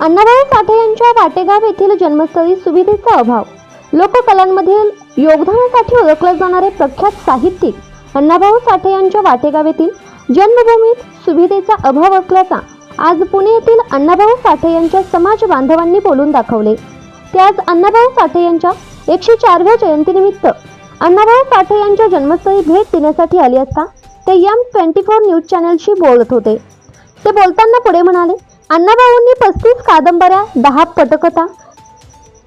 अण्णाभाऊ साठे यांच्या वाटेगाव येथील जन्मस्थळी सुविधेचा अभाव. लोककलांमधील योगदानासाठी ओळखले जाणारे प्रख्यात साहित्यिक अण्णाभाऊ साठे यांच्या वाटेगाव येथील जन्मभूमीत सुविधेचा अभाव असल्याचा आज पुणे येथील अण्णाभाऊ साठे यांच्या समाज बांधवांनी बोलून दाखवले. ते आज अण्णाभाऊ साठे यांच्या एकशे चारव्या जयंतीनिमित्त अण्णाभाऊ साठे यांच्या जन्मस्थळी भेट देण्यासाठी आले असता ते यम ट्वेंटी फोर न्यूज चॅनलशी बोलत होते. ते बोलताना पुढे म्हणाले अण्णाभाऊंनी पस्तीस कादंबऱ्या दहा पटकथा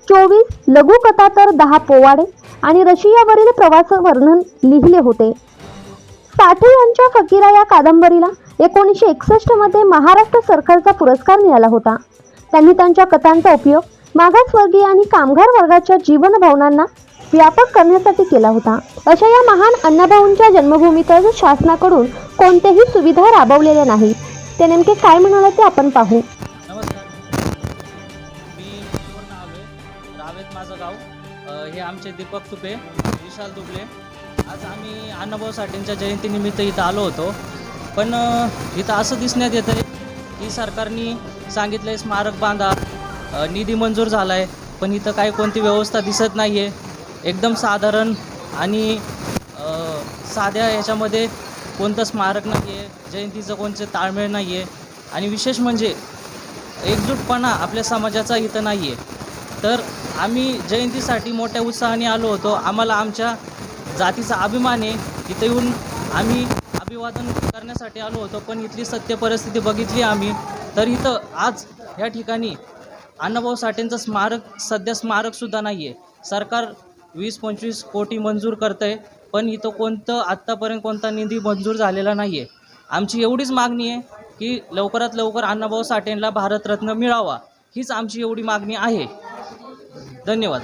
चोवीस लघुकथा तर दहा पोवाडे आणि रशियावरील प्रवास वर्णन लिहिले होते. साठे यांच्या फकीरा या कादंबरीला एकोणीसशे एकसष्टमध्ये महाराष्ट्र सरकारचा पुरस्कार मिळाला होता. त्यांनी त्यांच्या कथांचा उपयोग मागासवर्गीय आणि कामगार वर्गाच्या जीवनभावनांना व्यापक करण्यासाठी केला होता. अशा या महान अण्णाभाऊंच्या जन्मभूमीतच शासनाकडून कोणत्याही सुविधा राबवलेल्या नाहीत. ते नेमके काय म्हणाले ते आपण पाहू. नमस्कार. मी रावेत माझं गाव. अ, हे आमचे दीपक तुपे विशाल दुबले आज आम्ही अण्णाभाऊ साठेंच्या जयंतीनिमित्त इथं आलो होतो. पण इथं असं दिसण्यात येतं आहे की सरकारने सांगितलं आहे स्मारक बांधा निधी मंजूर झाला आहे पण इथं काही कोणती व्यवस्था दिसत नाही आहे एकदम साधारण आणि साध्या याच्यामध्ये कोणतं स्मारक नाही आहे जयंतीचं कोणतं ताळमेळ नाही आहे आणि विशेष म्हणजे एकजूटपणा आपल्या समाजाचा इथं नाही आहे तर आम्ही जयंतीसाठी मोठ्या उत्साहाने आलो होतो. आम्हाला आमच्या जातीचा अभिमान आहे. इथं येऊन आम्ही अभिवादन करण्यासाठी आलो होतो पण इथली सत्य परिस्थिती बघितली आम्ही. तर इथं आज या ठिकाणी अण्णाभाऊ साठेंचं स्मारक सध्या स्मारकसुद्धा नाही आहे सरकार वीस पंचवीस कोटी मंजूर करतं आहे पण इथं कोणतं आत्तापर्यंत कोणता निधी मंजूर झालेला नाही आहे आमची एवढीच मागणी आहे की लवकरात लवकर अण्णाभाऊ साठेंना भारतरत्न मिळावा हीच आमची एवढी मागणी आहे. धन्यवाद.